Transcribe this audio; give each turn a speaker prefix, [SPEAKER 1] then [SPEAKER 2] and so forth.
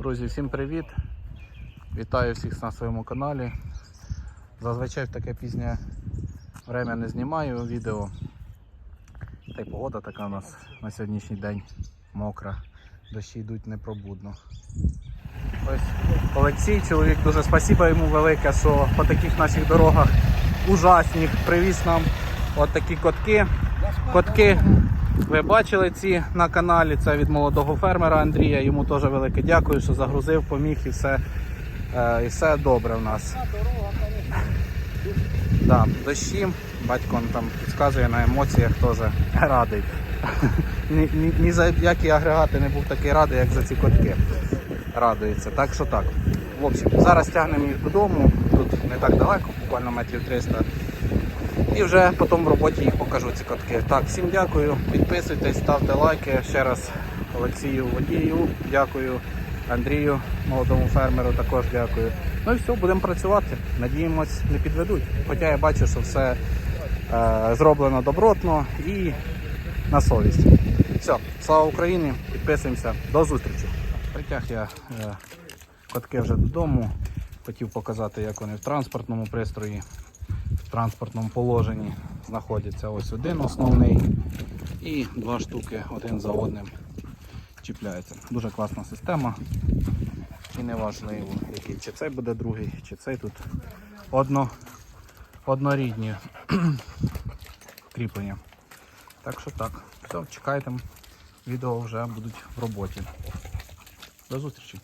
[SPEAKER 1] Друзі, всім привіт! Вітаю всіх на своєму каналі. Зазвичай в таке пізнє время не знімаю відео. Та й погода така у нас на сьогоднішній день мокра. Дощі йдуть непробудно. Ось Олексій, чоловік, дуже спасибо йому велике, що по таких наших дорогах ужасних привіз нам от такі котки. Котки ви бачили ці на каналі. Це від молодого фермера Андрія. Йому теж велике дякую, що загрузив, поміг і все, е, і все добре в нас. Да, дощі, батько там підказує на емоціях теж радий. Ні, ні, ні за які агрегати не був такий радий, як за ці котки. Радується. Так що так. В общем, зараз тягнемо їх додому. Тут не так далеко, буквально метрів 300. І вже потім в роботі їх покажу ці котки. Так, всім дякую, підписуйтесь, ставте лайки. Ще раз Олексію водію, дякую. Андрію, молодому фермеру, також дякую. Ну і все, будемо працювати. Надіємось, не підведуть. Хоча я бачу, що все е, зроблено добротно і на совість. Все, слава Україні, підписуємося, до зустрічі. Притяг я е, котки вже додому. Хотів показати, як вони в транспортному пристрої в транспортному положенні знаходяться ось один основний і два штуки один за одним чіпляються. Дуже класна система. І не важливо, який чи цей буде другий, чи цей тут одно, однорідні кріплення. Так що так. Все, чекайте. Відео вже будуть в роботі. До зустрічі.